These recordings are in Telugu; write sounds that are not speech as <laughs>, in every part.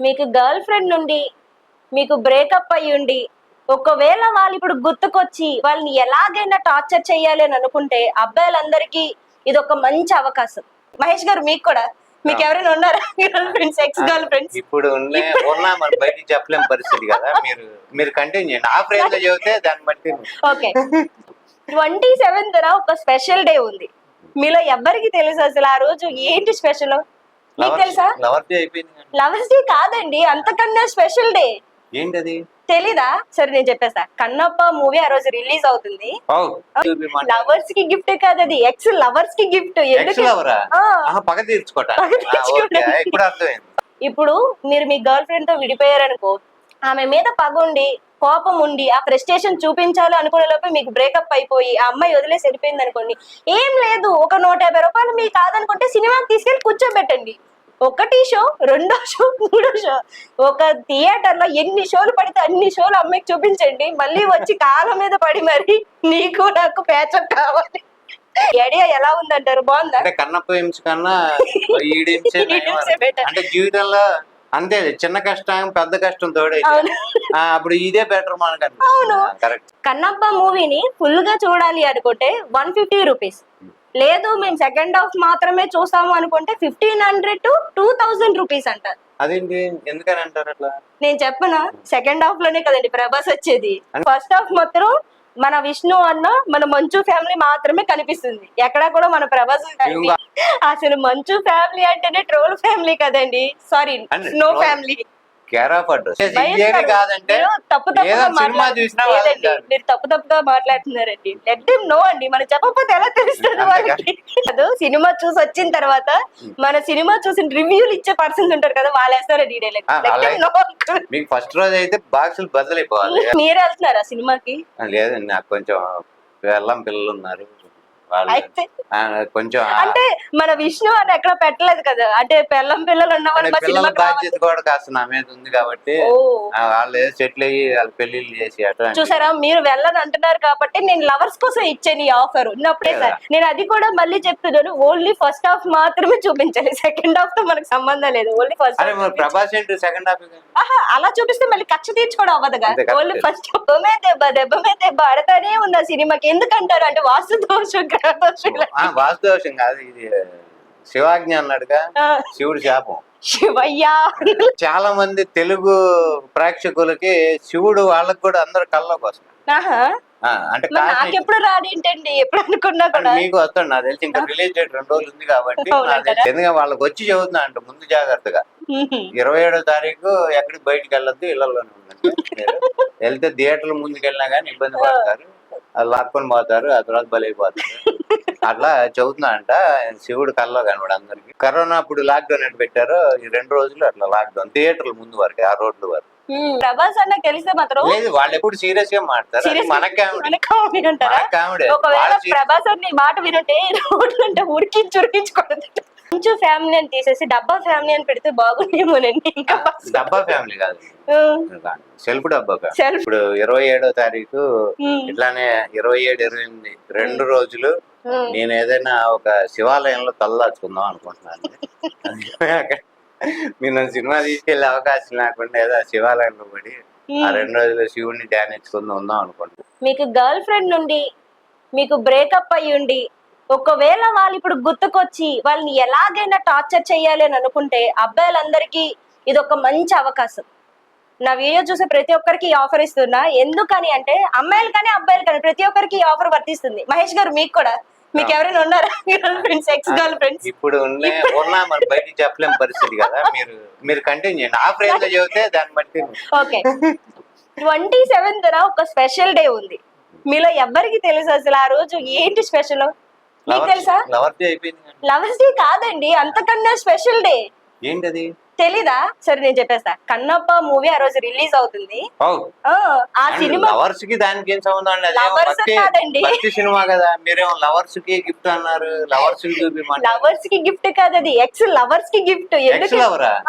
మీకు గర్ల్ ఫ్రెండ్ నుండి మీకు బ్రేకప్ అయ్యి ఉండి ఒకవేళ వాళ్ళు ఇప్పుడు గుర్తుకొచ్చి వాళ్ళని ఎలాగైనా టార్చర్ చేయాలి అని అనుకుంటే అబ్బాయిలందరికీ ఇది ఒక మంచి అవకాశం. మహేష్ గారు మీకు కూడా మీకు ఎవరైనా ఉన్నారా? Girl friends ex girl friends ఇప్పుడు ఉన్న బయటికి చెప్పలేం పరిస్థితి కదా. మీరు మీరు కంటిన్యూ చేయండి. ఆ ఫ్రేమ్లో చెబితే దాన్ని బట్టి ఓకే ట్వంటీ సెవెంత్ ఒక స్పెషల్ డే ఉంది. మీలో ఎవ్వరికి తెలుసు అసలు ఆ రోజు ఏంటి స్పెషల్ మీకు తెలుసా? డే అయిపోయింది. లవర్స్ డే కాదండి అంతకన్నా స్పెషల్ డే ఏంటది? తెలీదా? సరే నేను చెప్పేసా కన్నప్ప మూవీ ఆ రోజు రిలీజ్ అవుతుంది. లవర్స్కి గిఫ్ట్ కాదు అది. ఎక్స్ లవర్స్కి గిఫ్ట్ పగ తీర్చుకోవడానికి. ఇప్పుడు మీరు మీ గర్ల్ ఫ్రెండ్తో విడిపోయారనుకో ఆమె మీద పగ ఉండి కోపం ఉండి ఆ ప్రెస్టేషన్ చూపించాలి అనుకునే లోపే మీకు బ్రేకప్ అయిపోయి ఆ అమ్మాయి వదిలేసి వెళ్ళిపోయింది అనుకోండి ఏం లేదు ఒక నూట యాభై రూపాయలు మీకు కాదనుకుంటే సినిమాకి తీసుకెళ్ళి కూర్చోబెట్టండి. ఒకటి షో రెండో షో మూడో షో. ఒక థియేటర్లో ఎన్ని షోలు పడితే అన్ని షోలు అమ్మాయికి చూపించండి. మళ్ళీ వచ్చి కాళ్ళ మీద పడి మరి నీకు నాకు ప్యాచప్ కావాలి. ఈ ఐడియా ఎలా ఉందంటారు? బాగుందా? అంటే కన్నప్ప హింస కన్నా. అంటే జీవితంలో అంతే చిన్న కష్టం పెద్ద కష్టం తోడే అప్పుడు ఇదే బెటర్ మనకు అవును. కరెక్ట్ కన్నప్ప మూవీని ఫుల్గా చూడాలి అనుకుంటే వన్ ఫిఫ్టీ రూపీస్ లేదు మేము సెకండ్ హాఫ్ మాత్రమే చూసాము అనుకుంటే fifteen hundred to two thousand rupees అంటారు అదేంటి? ఎందుకని అంటారు అట్లా? నేను చెప్పనా? సెకండ్ హాఫ్లోనే కదండి ప్రభాస్ వచ్చేది. ఫస్ట్ హాఫ్ మాత్రం మన విష్ణు అన్న మన మంచు ఫ్యామిలీ మాత్రమే కనిపిస్తుంది. ఎక్కడ కూడా మన ప్రభాస్ అసలు మంచు ఫ్యామిలీ అంటేనే ట్రోల్ ఫ్యామిలీ కదండి. సారీ troll- ఫ్యామిలీ కేరా ఇదేమి కాదంటే మీరు తప్పు తప్పు తప్పుగా మాట్లాడుతున్నారండి. లెట్ నో అండి. మనం చెప్పకపోతే ఎలా తెలుస్తుంది అంతే వాళ్ళకి? అదో సినిమా చూసి వచ్చిన తర్వాత మన సినిమా చూసిన రివ్యూలు ఇచ్చే పర్సన్స్ ఉంటారు కదా వాళ్ళు వేస్తారండి మీకు ఫస్ట్ రోజు అయితే బాక్సులు బదులైపోవాలి. మీరే వెళ్తున్నారా సినిమాకి? ఆ, లేదండి నాకు కొంచెం వెళ్ళం పిల్లలు ఉన్నారు. కొంచెం అంటే మన విష్ణు అని ఎక్కడ పెట్టలేదు కదా. అంటే పెళ్ళం పిల్లలు పిల్లల బాధ్యత కూడా కాస్త నా మీద ఉంది కాబట్టి వాళ్ళు సెటిల్ అయ్యి వాళ్ళ పెళ్ళిళ్ళు చేసి చూసారా? మీరు వెళ్ళని అంటున్నారు కాబట్టి నేను లవర్స్ కోసం ఇచ్చాను ఈ ఆఫర్ ఉన్నప్పుడే సార్ నేను అది కూడా మళ్ళీ చెప్తున్నాను. ఓన్లీ ఫస్ట్ హాఫ్ మాత్రమే చూపించాలి సెకండ్ హాఫ్తో మనకు సంబంధం లేదు. ఓన్లీ ఫస్ట్ ప్రభాస్ ఏంటి? సెకండ్ హాఫ్ అలా చూపిస్తే మళ్ళీ కక్ష తీర్చుకోవడం అవ్వదుగా అంతే కదా. ఓన్లీ ఫస్ట్ దెబ్బమే దెబ్బ దెబ్బమే దెబ్బ ఆడతానే ఉంది సినిమాకి. ఎందుకంటారు? అంటే వాస్తు దోషం <laughs> వాస్తవం కాదు ఇది శివాజ్ఞ అన్నాడుగా శివుడి శాపం. శివయ్యా. చాలా మంది తెలుగు ప్రేక్షకులకి శివుడు వాళ్ళకి కూడా అందరు కళ్ళలోకి అంటే నాకెప్పుడు రాడేంటండి ఎప్పుడు అనుకున్నా కూడా. మీకు వస్తాడు నాకు తెలిసి ఇంకా రిలీజ్ డేట్ రెండు రోజులు ఉంది కాబట్టి ఎందుకంటే వాళ్ళకి వచ్చి చెబుతున్నా అంట ముందు జాగ్రత్తగా. ఇరవై ఏడో తారీఖు ఎక్కడికి బయటికి వెళ్ళొద్దు ఇళ్ళలోనే ఉండండి. వెళ్తే థియేటర్ల ముందుకు వెళ్ళినా కానీ ఇబ్బంది పడతారు. అది లాక్కొని పోతారు ఆ తర్వాత బలైపోతారు. అట్లా చెబుతున్నా అంట శివుడు కల్లో కనబడు అందరికి. కరోనా అప్పుడు లాక్డౌన్ ఎట్టు పెట్టారో ఈ రెండు రోజులు అట్లా లాక్డౌన్. థియేటర్ల ముందు వరకు ఆ రోడ్ల వరకు. ప్రభాస్ అన్న తెలిస్తే మాత్రం లేదు వాళ్ళు ఎప్పుడు సీరియస్గా మాట్లాడతారు మన కామెడీ. అంటారా? ఒకవేళ ప్రభాస్ అని మాట వినుంటే రోడ్లు అంటే ఉడికించి ఉడికించుకోవడం కొంచెం ఫ్యామిలీ అని తీసేసి డబ్బా ఫ్యామిలీ అని పెడితే బాగుండేమోనండి ఇంకా. డబ్బా ఫ్యామిలీ కాదు. సెల్ఫ్ డబ్బా ఫ్యామిలీ సెల్ఫ్ ఇప్పుడు ఇరవై ఏడో తారీఖు ఇట్లానే ఇరవై ఏడు ఇరవై ఎనిమిది రెండు రోజులు నేను ఏదైనా ఒక శివాలయంలో తలదాచుకుందాం అనుకుంటున్నాను. <laughs> మీరు నన్ను సినిమా తీసుకెళ్ళే అవకాశం లేకుండా ఏదో శివాలయంలో పడి ఆ రెండు రోజులు శివుడిని ధ్యానించుకుందాం ఉందాం అనుకుంటున్నాను. మీకు గర్ల్ ఫ్రెండ్ నుండి మీకు బ్రేకప్ అయ్యి ఉండి ఒకవేళ వాళ్ళు ఇప్పుడు గుర్తుకొచ్చి వాళ్ళని ఎలాగైనా టార్చర్ చేయాలి అని అనుకుంటే అబ్బాయిలందరికీ ఇది ఒక మంచి అవకాశం. నా వీడియో చూసే ప్రతి ఒక్కరికి ఆఫర్ ఇస్తున్నా. ఎందుకని అంటే అమ్మాయిలు కానీ అబ్బాయిలు కానీ ప్రతి ఒక్కరికి ఈ ఆఫర్ వర్తిస్తుంది. మహేష్ గారు మీకు కూడా. మీకు ఎవరైనా ఉన్నారా? Girl friends ex girl friends ఇప్పుడు ఉన్న మరి బయటికి చెప్పలేం పరిస్థితి కదా. మీరు మీరు కంటిన్యూ చేయండి. ఆ ఫ్రేమ్లో చెబితే దాన్ని బట్టి ఓకే. ట్వంటీ సెవెంత్ ఒక స్పెషల్ డే ఉంది. మీలో ఎవ్వరికి తెలుసు అసలు ఆ రోజు ఏంటి స్పెషల్? మీకు తెలుసా? డే అయిపోయింది. లవర్స్ డే కాదండి అంతకన్నా స్పెషల్ డే. ఏంటది? తెలీదా? సరే నేను చెప్పేస్తా. కన్నప్ప మూవీ ఆ రోజు రిలీజ్ అవుతుంది. ఆ, సినిమా లవర్స్కి దానికి ఏం సంబంధం అండి భక్తి సినిమా కదా. మీరేమో లవర్స్కి గిఫ్ట్ అన్నారు. లవర్స్కి లవర్స్కి గిఫ్ట్ కాదు అది. X లవర్స్కి gift. ఎక్స్ ఎందుకు? లవరా.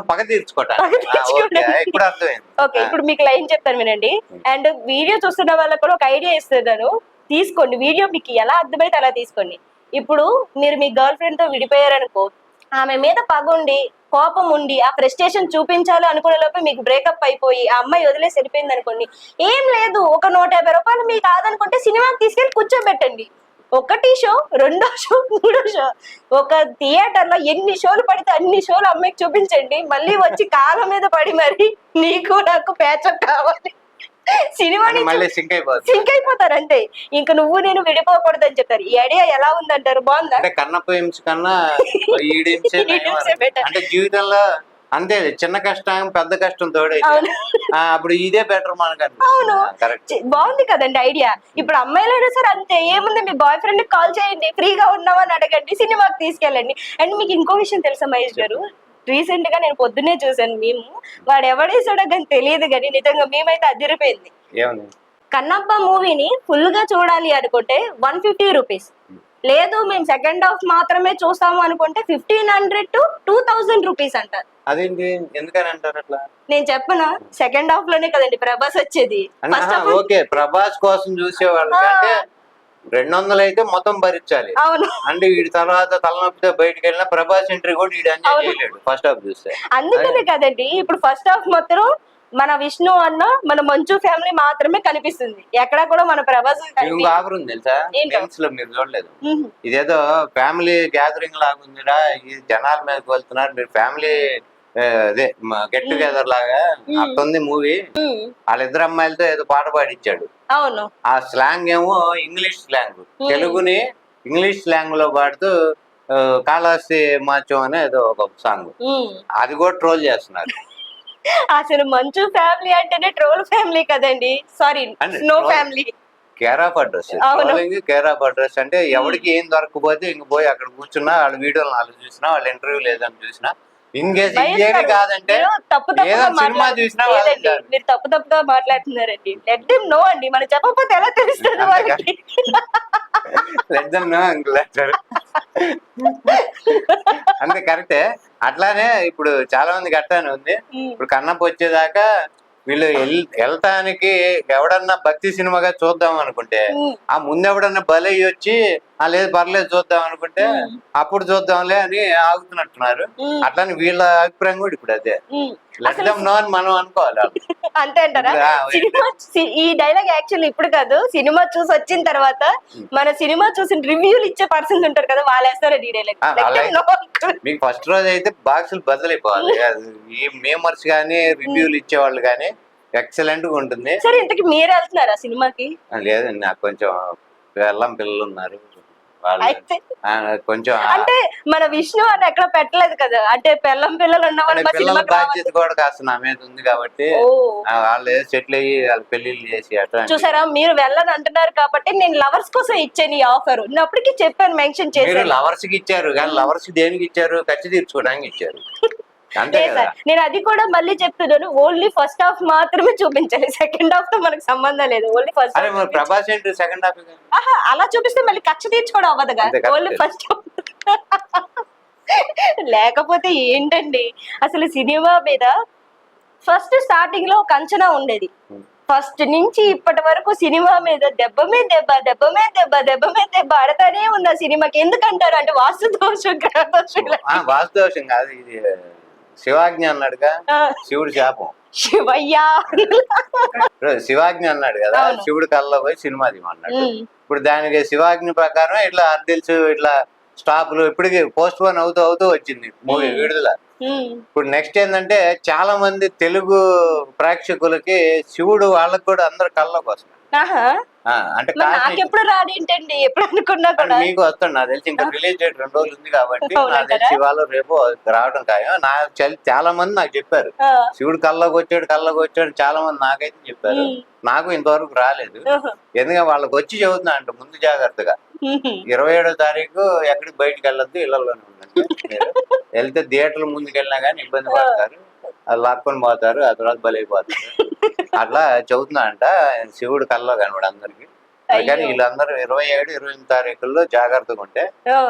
పగ తీర్చుకోవడానికి. ఇప్పుడు అర్థమైంది. ఓకే ఇప్పుడు మీకు లైన్ చెప్తాను వినండి. అండ్ వీడియో చూస్తున్న వాళ్ళకి కూడా ఒక ఐడియా ఇస్తున్నాను తీసుకోండి. వీడియో మీకు ఎలా అర్థమైతే అలా తీసుకోండి. ఇప్పుడు మీరు మీ గర్ల్ ఫ్రెండ్తో విడిపోయారనుకో ఆమె మీద పగుండి కోపం ఉండి ఆ ఫ్రస్ట్రేషన్ చూపించాలి అనుకునే లోపే మీకు బ్రేకప్ అయిపోయి ఆ అమ్మాయి వదిలేసి వెళ్ళిపోయింది అనుకోండి. ఏం లేదు. ఒక నూట యాభై రూపాయలు మీకు కాదనుకుంటే సినిమాకి తీసుకెళ్ళి కూర్చోబెట్టండి. ఒకటి షో రెండో షో మూడో షో. ఒక థియేటర్లో ఎన్ని షోలు పడితే అన్ని షోలు అమ్మాయికి చూపించండి. మళ్ళీ వచ్చి కాళ్ళ మీద పడి మరి నీకు నాకు ప్యాచప్ కావాలి. సినిమా మళ్ళీ సింక్ అయిపోతుంది సింక్ అయిపోతారు అంతే. ఇంకా నువ్వు నేను విడిపోకూడదు అని చెప్తారు. ఈ ఐడియా ఎలా ఉందంటారు? బాగుందా? అంటే కన్నప్ప హింస కన్నా ఈడించే better. అంటే జీవితంలో అంతే చిన్న కష్టం పెద్ద కష్టం తోడైతే అవును. ఆ, అప్పుడు ఇదే బెటర్ అవును. కరెక్ట్ చి- బాగుంది కదండి ఐడియా ఇప్పుడు అమ్మాయిలైనా సరే అంతే ఏముంది మీ బాయ్ ఫ్రెండ్ కాల్ చేయండి ఫ్రీగా ఉన్నావని అడగండి సినిమాకి తీసుకెళ్ళండి. అండ్ మీకు ఇంకో విషయం తెలుసా మహేష్ గారు? రీసెంట్గా నేను పొద్దున్నే చూసాను మేము. వాడు ఎవడేసాడో కానీ తెలియదు కానీ నిజంగా మేమైతే అదిరిపోయింది. కన్నప్ప మూవీని ఫుల్గా చూడాలి అనుకుంటే వన్ ఫిఫ్టీ రూపీస్. లేదు మేము సెకండ్ హాఫ్ మాత్రమే చూస్తాము అనుకుంటే fifteen hundred to two thousand rupees అంటారు అదేంటి? ఎందుకని అంటారు అట్లా? నేను చెప్పనా? సెకండ్ హాఫ్లోనే కదండి ప్రభాస్ వచ్చేది. ఓకే ప్రభాస్ కోసం చూసేవాళ్ళు. అంటే రెండు వందలు అయితే మొత్తం భరించాలి. అవును. అంటే వీడి తర్వాత తలనొప్పితో బయటకు వెళ్ళినా ప్రభాస్ ఎంట్రీ కూడా వీడు ఎంజాయ్. చేయలేడు ఫస్ట్ హాఫ్ చూస్తే. అందుకనే కదండి ఇప్పుడు ఫస్ట్ హాఫ్ మాత్రం మన విష్ణు అన్న మన మంచు ఫ్యామిలీ మాత్రమే కనిపిస్తుంది. ఎక్కడ కూడా మన ప్రభాస్ ఇంకో ఆఫర్ ఉంది తెలుసా? ఏంటో? గేమ్స్లో మీరు చూడలేదు. ఇదేదో ఫ్యామిలీ గ్యాదరింగ్ లాగుందిరా ఈ జనాల మీదకి వెళ్తున్నారు మీరు ఫ్యామిలీ అదే గెట్ టుగెదర్ లాగా. అట్టుంది మూవీ వాళ్ళిద్దరు అమ్మాయిలతో ఏదో పాట పాడిచ్చాడు. అవును. ఆ స్లాంగ్ ఏమో ఇంగ్లీష్ స్లాంగ్ తెలుగుని ఇంగ్లీష్ స్లాంగ్లో పాడుతూ కాళహస్తి మాచం అనే ఏదో ఒక సాంగ్. అది కూడా ట్రోల్ చేస్తున్నారు. <laughs> అసలు మంచు ఫ్యామిలీ అంటేనే ట్రోల్ ఫ్యామిలీ కదండి. Sorry snow troll- family care of address. Trolling care of address అంటే ఎవరికి ఏం దొరకకపోతే ఇంక పోయి అక్కడ కూర్చున్నా వాళ్ళ వీడియోలు నాలుగు చూసినా వాళ్ళ ఇంటర్వ్యూ లేదని చూసినా ఇన్ కేసు కాదంటే మీరు తప్పు తప్పుగా ఏదో సినిమా చూసినా లేదండి. మీరు తప్పు తప్పుగా మాట్లాడుతున్నారండి. లెట్ దిమ్ నో అండి. మనం చెప్పకపోతే ఎలా తెలుస్తుంది <laughs> వాళ్ళకి? Let them know, uncle. అంటారు. <laughs> అంతే కరెక్టే. అట్లానే ఇప్పుడు చాలా మంది గట్టానే ఉంది. ఇప్పుడు కన్నప్ప వచ్చేదాకా వీళ్ళు వెళ్తానికి ఎవడన్నా భక్తి సినిమాగా చూద్దాం అనుకుంటే. ఆ ముందు ఎవడన్నా బలి వచ్చి ఆ లేదు పర్లేదు చూద్దాం అనుకుంటే అప్పుడు చూద్దాంలే అని ఆగుతున్నట్టున్నారు. అట్లానే వీళ్ళ అభిప్రాయం కూడా ఇప్పుడు అదే మనం అనుకోవాలి? అంతే అంటారా? సినిమా ఈ డైలాగ్ యాక్చువల్లీ ఇప్పుడు కాదు సినిమా చూసి వచ్చిన తర్వాత మన సినిమా చూసిన రివ్యూలు ఇచ్చే పర్సన్స్ ఉంటారు కదా వాళ్ళు వేస్తారండి ఈ డైలాగ్? మీకు ఫస్ట్ రోజు అయితే బాక్సులు ఈ మేమర్స్ కానీ రివ్యూలు ఇచ్చేవాళ్ళు కానీ ఎక్సలెంట్గా ఉంటుంది. సరే ఇంతకి మీరు వెళ్తున్నారా సినిమాకి లేదండి నాకు కొంచెం వెళ్ళం పిల్లలు ఉన్నారు. కొంచెం అంటే మన విష్ణు అని ఎక్కడ పెట్టలేదు కదా? అంటే పెళ్ళం పిల్లలు ఉన్న పిల్లల బాధ్యత కూడా కాస్త నా మీద ఉంది కాబట్టి వాళ్ళు సెటిల్ అయ్యి వాళ్ళు పెళ్ళిళ్ళు చేసి అట్లా చూసారా? మీరు వెళ్ళని అంటున్నారు కాబట్టి నేను లవర్స్ కోసం ఇచ్చాను ఈ ఆఫర్ నేను అప్పటికి చెప్పాను మెన్షన్ చేశాను. లవర్స్కి ఇచ్చారు కానీ లవర్స్ దేనికి ఇచ్చారు? ఖర్చు తీర్చుకోవడానికి ఇచ్చారు. <laughs> నేను అది కూడా మళ్ళీ చెప్తున్నాను ఓన్లీ ఫస్ట్ హాఫ్ మాత్రమే చూపించాలి. సెకండ్ హాఫ్తో మనకు సంబంధం లేదు. ఓన్లీ ఫస్ట్ ప్రభాస్ ఏంటి సెకండ్ హాఫ్ అలా చూపిస్తే మళ్ళీ కక్ష తీర్చుకోవడం అవ్వదుగా correct. ఓన్లీ ఫస్ట్ లేకపోతే ఏంటండి? అసలు సినిమా మీద ఫస్ట్ స్టార్టింగ్లో ఒక అంచనా ఉండేది. ఫస్ట్ నుంచి ఇప్పటి వరకు సినిమా మీద దెబ్బ మీద దెబ్బ దెబ్బ మీద దెబ్బ దెబ్బ మీద దెబ్బ ఆడతానే ఉంది ఆ సినిమాకి. ఎందుకంటారు? అంటే వాస్తు దోషం గ్రహ దోషం కాదు ఇది శివాజ్ఞ అన్నాడుగా? శివుడు శాపం. శివయ్యా. శివాజ్ఞ అన్నాడు కదా. శివుడు కల్లో పోయి సినిమా తీయమన్నాడు. ఉమ్, ఇప్పుడు దానికి శివాజ్ఞ ప్రకారం ఇట్లా అద్దెల్స్ ఇట్లా స్టాప్లు ఇప్పటికి పోస్ట్ పోన్ అవుతూ అవుతూ వచ్చింది మూవీ. విడుదల. ఇప్పుడు నెక్స్ట్ ఏంటంటే చాలా మంది తెలుగు ప్రేక్షకులకి శివుడు వాళ్ళకి కూడా అందరు ఆహా. ఆ, అంటే నాకెప్పుడు రాడేంటండి ఎప్పుడు అనుకున్నా కూడా. మీకు వస్తుంది నాకు తెలిసి ఇంకా రిలీజ్ డేట్ రెండు రోజులు ఉంది కాబట్టి నాకు? తెలిసి ఇవాళ రేపు రావడం ఖాయం. నా చల్- మంది నాకు చెప్పారు. శివుడు కళ్ళకి వచ్చాడు కళ్ళకి వచ్చాడు చాలా మంది నాకైతే చెప్పారు. నాకు ఇంతవరకు రాలేదు. ఎందుకంటే వాళ్ళకి వచ్చి చెబుతున్నా అంట ముందు జాగ్రత్తగా. ఇరవై ఏడో తారీఖు ఎక్కడికి బయటకు వెళ్ళొద్దు ఇళ్ళలోనే ఉండండి వెళ్తే థియేటర్ల ముందుకు వెళ్ళినా కానీ ఇబ్బంది పడతారు. అది లాక్కొని పోతారు ఆ తర్వాత బలైపోతారు. అట్లా చెబుతున్నా అంట శివుడు కల్లో కనబడు అందరికి. కానీ. వీళ్ళందరూ ఇరవై ఏడు ఇరవై ఎనిమిది తారీఖుల్లో జాగ్రత్తగా ఉంటే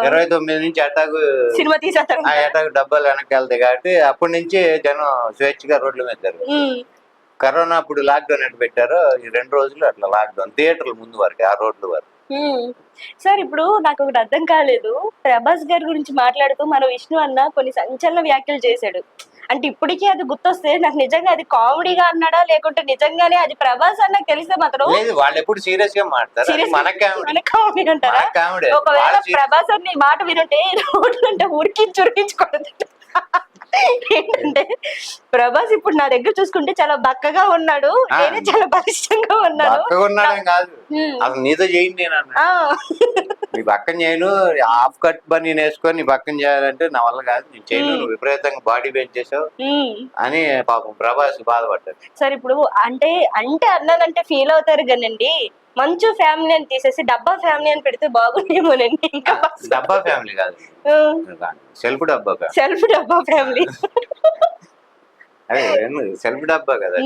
ఇరవై తొమ్మిది నుంచి అటాకు సినిమా తీసేస్తారు. ఆ అటాకు డబ్బాలు వెనక్కి వెళ్తాయి కాబట్టి అప్పటి నుంచి జనం స్వేచ్ఛగా రోడ్ల మీద కరోనా అప్పుడు లాక్డౌన్ ఎట్లా పెట్టారో ఈ రెండు రోజులు అట్లా లాక్డౌన్ థియేటర్ల ముందు వరకు ఆ రోడ్ల వరకు. సార్ ఇప్పుడు నాకు ఒకటి అర్థం కాలేదు. ప్రభాస్ గారి గురించి మాట్లాడుతూ మన విష్ణు అన్న కొన్ని సంచలన వ్యాఖ్యలు చేశాడు. అంటే ఇప్పటికీ అది గుర్తొస్తే నాకు నిజంగా అది కామెడీగా అన్నాడా లేకుంటే నిజంగానే అది ప్రభాస్ అన్న తెలిస్తే మాత్రం వాళ్ళు ఎప్పుడు సీరియస్గా మన కామెడీ. అంటారా? కామెడీ. ఒకవేళ ప్రభాస్ అన్న మాట వినుంటే రోడ్లు అంటే ఉరికించి ఏంటంటే ప్రభాస్ ఇప్పుడు నా దగ్గర చూసుకుంటే చాలా బక్కగా ఉన్నాడు. నేనే చాలా బలిష్టంగా ఉన్నాడు. అసలు నీతో చేయండి నేను అన్నా ఆ. నీ పక్కన చేయను హాఫ్ కట్ బని వేసుకొని నీ పక్కన చేయాలంటే నా వల్ల కాదు నేను చేయను. నువ్వు విపరీతంగా బాడీ పెంచేసావు హ్మ్. అని పాపం ప్రభాస్ బాధపడ్డాడు సరే ఇప్పుడు అంటే అంటే అన్నానంటే ఫీల్ అవుతారు కానండి మంచు ఫ్యామిలీ అని తీసేసి డబ్బా ఫ్యామిలీ అని పెడితే బాగుండేమోనండి ఇంకా డబ్బా ఫ్యామిలీ కాదు. సెల్ఫ్ డబ్బా సెల్ఫ్ డబ్బా ఫ్యామిలీ. అదే సెల్ఫ్ డబ్బా కదా.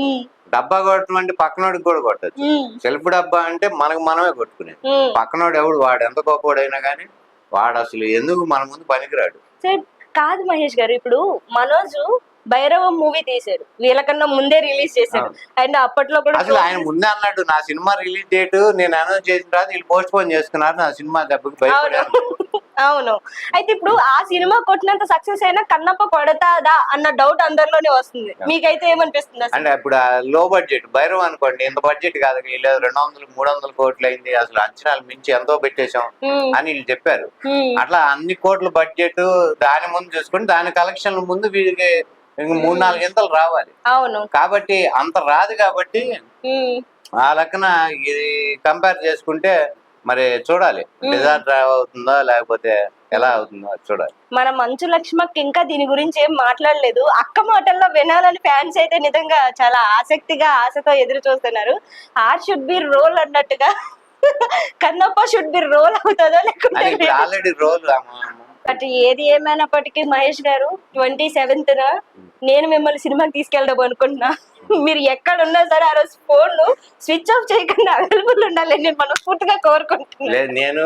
డబ్బా కొట్టడం అంటే పక్కనోడికి కూడా కొట్టచ్చు. సెల్ఫ్ డబ్బా అంటే మనకు మనమే కొట్టుకునేది. పక్కనోడు ఎవడు వాడు ఎంత గొప్పవాడైనా కానీ వాడు అసలు ఎందుకు మన ముందు పనికిరాడు? కాదు మహేష్ గారు ఇప్పుడు మనోజ్ భైరవం మూవీ తీశాడు వీళ్ళకన్నా ముందే రిలీజ్ చేశాడు అండ్ అప్పట్లో కూడా అసలు ఆయన ముందే అన్నాడు నా సినిమా రిలీజ్ డేట్ నేను అనౌన్స్ చేసిన తర్వాత వీళ్ళు పోస్ట్ పోన్ చేసుకున్నారు నా సినిమా దెబ్బకి అవును. భయపడారు అవును. అయితే ఇప్పుడు ఆ సినిమా కొట్టినంత సక్సెస్ అయినా కన్నప్ప కొడతాదా అన్న డౌట్ అందరిలోనే వస్తుంది. మీకైతే ఏమనిపిస్తుంది అంటే ఇప్పుడు లో బడ్జెట్ భైరవ్ అనుకోండి ఇంత బడ్జెట్ కాదు వీళ్ళు రెండు వందలు మూడు వందల కోట్లు అయింది అసలు అంచనాలు మించి ఎంతో పెట్టేశాం హ్మ్, అని వీళ్ళు చెప్పారు. హ్మ్, అట్లా అన్ని కోట్ల బడ్జెట్ దాని ముందు చూసుకొని దాని కలెక్షన్ ముందు వీళ్ళకి మూడు నాలుగు ఇంతలు రావాలి. అవును. కాబట్టి అంత రాదు కాబట్టి ఆ లెక్కన ఇది కంపేర్ చేసుకుంటే మరి చూడాలి. డిజార్డర్ అవుతుందా లేకపోతే ఎలా అవుతుందో చూడాలి. మన మంచు లక్ష్మకి ఇంకా దీని గురించి ఏం మాట్లాడలేదు. అక్క మాటల్లో వినాలని ఫ్యాన్స్ అయితే నిజంగా చాలా ఆసక్తిగా ఆశతో ఎదురు చూస్తున్నారు. ఆర్ షుడ్ బి రోల్ అన్నట్టుగా. కన్నప్ప షుడ్ బి రోల్ అవుతుందో లేకుంటే ఇప్పుడు ఆల్రెడీ రోల్ బట్ ఏది ఏమైనప్పటికీ మహేష్ గారు ట్వంటీ సెవెంత్ నేను మిమ్మల్ని సినిమాకి తీసుకెళ్దాం అనుకుంటున్నా. మీరు ఎక్కడ ఉన్నా సరే ఆ రోజు ఫోన్ స్విచ్ ఆఫ్ చేయకుండా అవైలబుల్ ఉండాలని నేను మనస్ఫూర్తిగా కోరుకుంటున్నాను లేదు నేను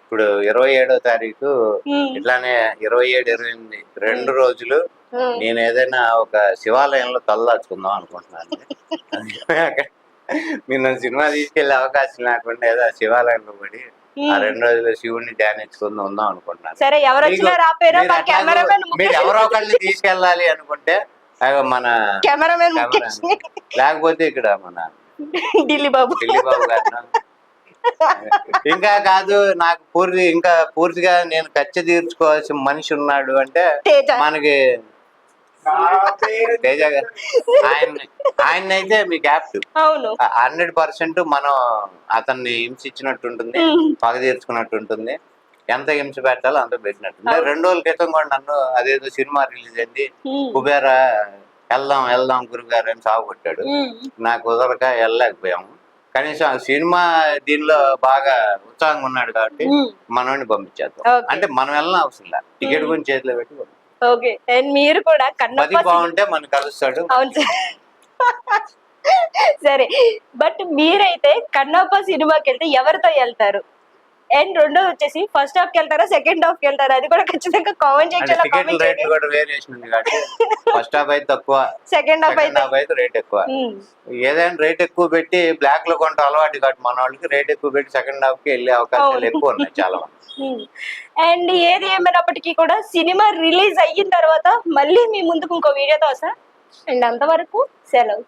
ఇప్పుడు ఇరవై ఏడో తారీఖు ఇట్లానే ఇరవై ఏడు ఇరవై ఎనిమిది రెండు రోజులు. నేను ఏదైనా ఒక శివాలయంలో తలదాచుకుందాం అనుకుంటున్నాను మీరు నన్ను సినిమా తీసుకెళ్ళే అవకాశం లేకుండా ఏదో శివాలయంలో పడి ఆ రెండు రోజులు శివుడిని ధ్యానించుకుందాం ఉందాం అనుకుంటున్నాను. సరే ఎవరు వచ్చినా మీకు- రాపోయినా మీరు మా అట్లాగూ- కెమెరామెన్ మీరు ఎవరో ఒకళ్ళని తీసుకెళ్ళాలి అనుకుంటే మన కెమెరామెన్ లేకపోతే ఇక్కడ మన ఢిల్లీ బాబు. ఢిల్లీ బాబు గారు. ఇంకా కాదు నాకు పూర్తి ఇంకా పూర్తిగా నేను ఖర్చు తీర్చుకోవాల్సిన మనిషి ఉన్నాడు అంటే మనకి తేజ గారు ఆయన ఆయన అయితే మీకు యాప్ట్ అవును హండ్రెడ్ పర్సెంట్ మనం అతన్ని హింసించినట్టు ఉంటుంది. పగ తీర్చుకున్నట్టు ఉంటుంది ఎంత హింస పెట్టాలో అంత పెట్టినట్టు రెండు రోజుల క్రితం కూడా నన్ను అదేదో సినిమా రిలీజ్ అయింది. కుబేర వెళ్దాం వెళ్దాం గురుగారు అని సాగు కొట్టాడు ఉమ్. నాకు కుదరక వెళ్ళలేకపోయాము కనీసం ఆ సినిమా దీనిలో బాగా ఉత్సాహంగా ఉన్నాడు కాబట్టి. మనోడిని పంపించేద్దాం. అంటే మనం వెళ్ళిన అవసరం లేదు టికెట్. గురించి చేతిలో పెట్టి. ఓకే. అండ్ మీరు కూడా కన్నప్ప బాగుంటే మనకు కలుస్తాడు. అవును సార్. సరే. బట్ మీరైతే కన్నప్ప సినిమాకి వెళ్తే ఎవరితో వెళ్తారు? అండ్ రెండోది వచ్చేసి ఫస్ట్ హాఫ్కి వెళ్తారా సెకండ్ హాఫ్కి వెళ్తారా? అది కూడా ఖచ్చితంగా కామెంట్ సెక్షన్లో చేయండి. కాబట్టి <laughs> ఫస్ట్ హాఫ్ అయితే తక్కువ సెకండ్ హాఫ్ అయితే రేట్ ఎక్కువ. ఉమ్. ఏదైనా రేట్ ఎక్కువ పెట్టి బ్లాక్లో కొంట అలవాటు కాబట్టి మన వాళ్ళకి రేట్ ఎక్కువ పెట్టి సెకండ్ హాఫ్కి వెళ్ళే అవకాశాలు. ఎక్కువ ఉన్నాయి చాలా అండ్ <laughs> ఏది ఏమైనప్పటికీ కూడా సినిమా రిలీజ్ అయిన తర్వాత మళ్ళీ మీ ముందుకు ఇంకో వీడియోతో వస్తా. అండ్ అంతవరకు సెలవు.